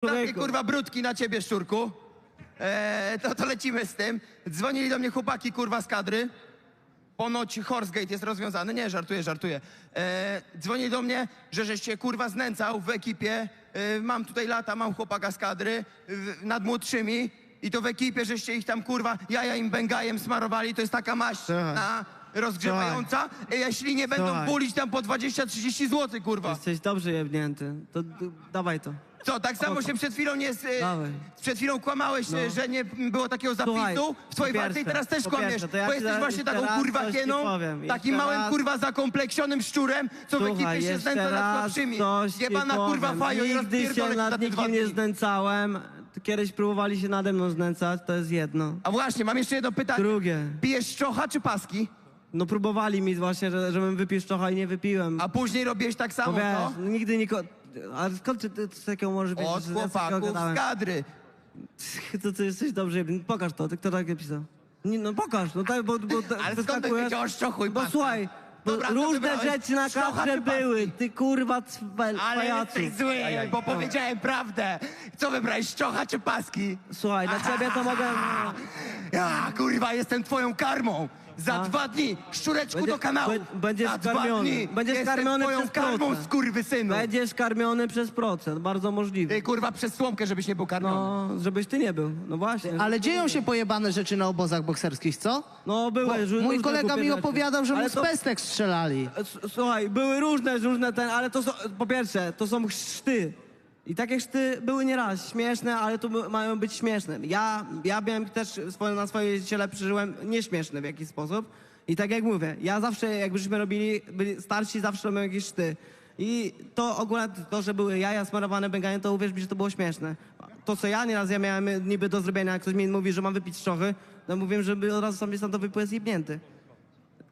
Takie kurwa brudki na ciebie, szczurku. Eee, to, to lecimy z tym. Dzwonili do mnie chłopaki kurwa z kadry. Ponoć Horsegate jest rozwiązany. Nie, żartuję, żartuję. Eee, dzwonili do mnie, że żeś się kurwa znęcał w ekipie. Eee, mam tutaj lata, mam chłopaka z kadry w, nad młodszymi. I to w ekipie, żeście ich tam kurwa jaja im bęgajem smarowali. To jest taka maść Słuchaj. na rozgrzewająca. E, Jeśli nie będą Słuchaj. bulić tam po 20-30 zł, kurwa. Jesteś dobrze jebnięty. To d- dawaj to. Co, tak samo się przed chwilą nie... Dawaj. Przed chwilą kłamałeś, No. że nie było takiego zapisu Słuchaj, w twojej po walce i pierwsze, teraz też po kłamiesz, pierwsze, to ja bo ci jesteś zaraz- właśnie taką kurwa coś ci hieną, powiem. takim Jeszcze małym raz- kurwa zakompleksionym szczurem, co w Słuchaj, ekipie się jeszcze znęca nad raz słabszymi. coś ci Jebana kurwa powiem. fajo i Nigdy się rozpierdolę ci za nad te dwa nikim nie dni. znęcałem. Kiedyś próbowali się nade mną znęcać, to jest jedno. A właśnie, mam jeszcze jedno pytanie. Drugie. Pijesz szczocha czy paski? No próbowali mi właśnie, że, żebym wypił szczocha i nie wypiłem. A później robiłeś tak Bo samo, wiesz, co? no nigdy nikogo... Ale skąd ty, ty z takiego możesz wiedzieć, Od że ja z takiego chłopaków gadałem? z kadry. To ty jesteś dobrze. Pokaż to, ty kto tak napisał? Nie, no pokaż, no tak, bo, bo Ale skąd wyskakujesz- wiedział o szczochu i Bo słuchaj, bo Dobra, różne wybrałeś? rzeczy na Szczocha kadrze czy paski? były, ty kurwa cwel, Ale pajacu. jesteś zły, bo powiedziałem prawdę. Co wybrałeś, szczocha czy paski? Słuchaj, dla ciebie to mogę... Ja, kurwa, jestem twoją karmą. Za A? dwa dni, szczureczku Będzie- do kanału. bę- będziesz Za dwa karmiony. dni Będziesz jestem karmiony twoją przez karmą, procent. skurwysynu. Będziesz karmiony przez procent, bardzo możliwe. Ty, kurwa, przez słomkę, żebyś nie był karmiony. No, żebyś ty nie był, no właśnie. Ale dzieją się pojebane rzeczy na obozach bokserskich, co? No były Bo żu- mój różne kolega głupie mi rzeczy. opowiadał, że mu Ale z to- pestek strzelali. S- Słuchaj, były różne, różne ten, ale to są, po pierwsze, to są chrzty. I takie chrzty były nieraz śmieszne, ale by- mają być śmieszne. Ja, ja miałem też swoje, na swoje ciele przeżyłem nieśmieszne w jakiś sposób. I tak jak mówię, ja zawsze, jakbyśmy robili, byli starsi, zawsze robią jakieś szty. I to ogólnie, to, że były jaja smarowane bęganie, to uwierz mi, że to było śmieszne. To, co ja nieraz ja miałem niby do zrobienia, jak ktoś mi mówi, że mam wypić szczochy, to mówię, żeby od razu sobie stąd wypływ zjebnięty.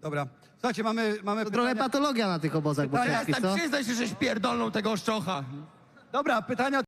Dobra. Słuchajcie, mamy, mamy To trochę patologia na tych obozach bokserskich, Przestań, co? przyznaj się, żeś pierdolnął tego szczocha. Dobra, pytania